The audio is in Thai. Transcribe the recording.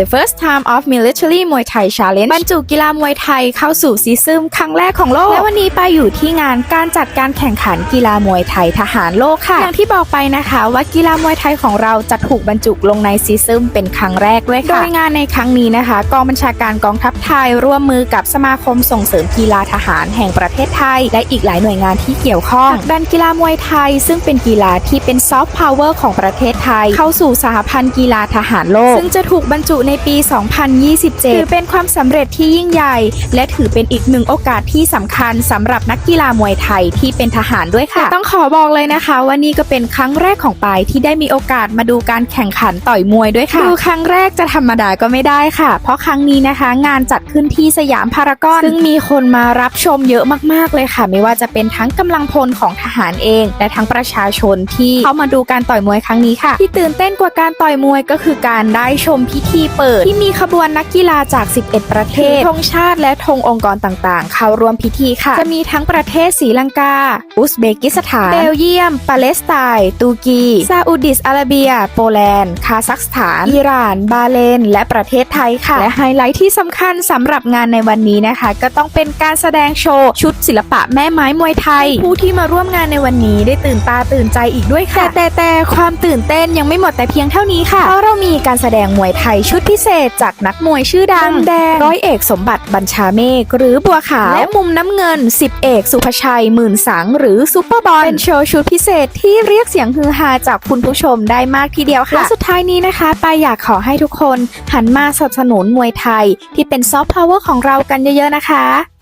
The First Time of Military Muay Thai Challenge บรรจุกีฬามวยไทยเข้าสู่ซีซึมครั้งแรกของโลก และวันนี้ไปอยู่ที่งานการจัดการแข่งขันกีฬามวยไทยทหารโลกค่ะ อย่างที่บอกไปนะคะว่ากีฬามวยไทยของเราจะถูกบรรจุลงในซีซึมเป็นครั้งแรกด้วยค่ะ โดยงานในครั้งนี้นะคะ กองบัญชาการกองทัพไทยร่วมมือกับสมาคมส่งเสริมกีฬาทหารแห่งประเทศไทย และอีกหลายหน่วยงานที่เกี่ยวข้องดันกีฬามวยไทย ซึ่งเป็นกีฬาที่เป็นซอฟต์พาวเวอร์ของประเทศไทย เข้าสู่สหพันธ์กีฬาทหารโลก ซึ่งจะถูกบรรจุในปี 2027 ถือเป็นความสำเร็จที่ยิ่งใหญ่ และถือเป็นอีกหนึ่งโอกาสที่สำคัญสำหรับนักกีฬามวยไทยที่เป็นทหารด้วยค่ะ ต้องขอบอกเลยนะคะว่านี่ก็เป็นครั้งแรกของปายที่ได้มีโอกาสมาดูการแข่งขันต่อยมวยด้วยค่ะดูครั้งแรกจะธรรมดาก็ไม่ได้ค่ะ เพราะครั้งนี้นะคะ งานจัดขึ้นที่สยามพารากอนซึ่งมีคนมารับชมเยอะมากๆเลยค่ะ ไม่ว่าจะเป็นทั้งกำลังพลของทหารเอง และทั้งประชาชนที่เข้ามาดูการต่อยมวยครั้งนี้ค่ะ ที่ตื่นเต้นกว่าการต่อยมวยก็คือการได้ชมพิธีเปิด ที่มีขบวนนักกีฬาจาก 11 ประเทศธงชาติและธงองค์กรต่างๆ เข้าร่วมพิธีค่ะ จะมีทั้งประเทศศรีลังกา อุซเบกิสถาน เบลเยียม ปาเลสไตน์ ตูกี ซาอุดิสอาระเบีย โปแลนด์ คาซัคสถาน อิหร่าน บาเลน และประเทศไทยค่ะ และไฮไลท์ที่สำคัญสำหรับงานในวันนี้นะคะ ก็ต้องเป็นการแสดงโชว์ชุดศิลปะแม่ไม้มวยไทย ผู้ที่มาร่วมงานในวันนี้ได้ตื่นตาตื่นใจอีกด้วยค่ะ แต่แต่แต่ความตื่นเต้นยังไม่หมดแต่เพียงเท่านี้ค่ะเพราะเรามีการแสดงมวยไทยชุดพิเศษจากนักมวยชื่อดังมุมแดงร้อยเอกสมบัติบัญชาเมฆหรือบัวขาวและมุมน้ำเงิน10เอกสุภชัยหมื่นสังหรือซุปเปอร์บอลเป็นโชว์ชุดพิเศษที่เรียกเสียงฮือฮาจากคุณผู้ชมได้มากทีเดียวค่ะและสุดท้ายนี้นะคะปายอยากขอให้ทุกคนหันมาสนับสนุนมวยไทย ที่เป็นซอฟต์พาวเวอร์ของเรากันเยอะๆนะคะ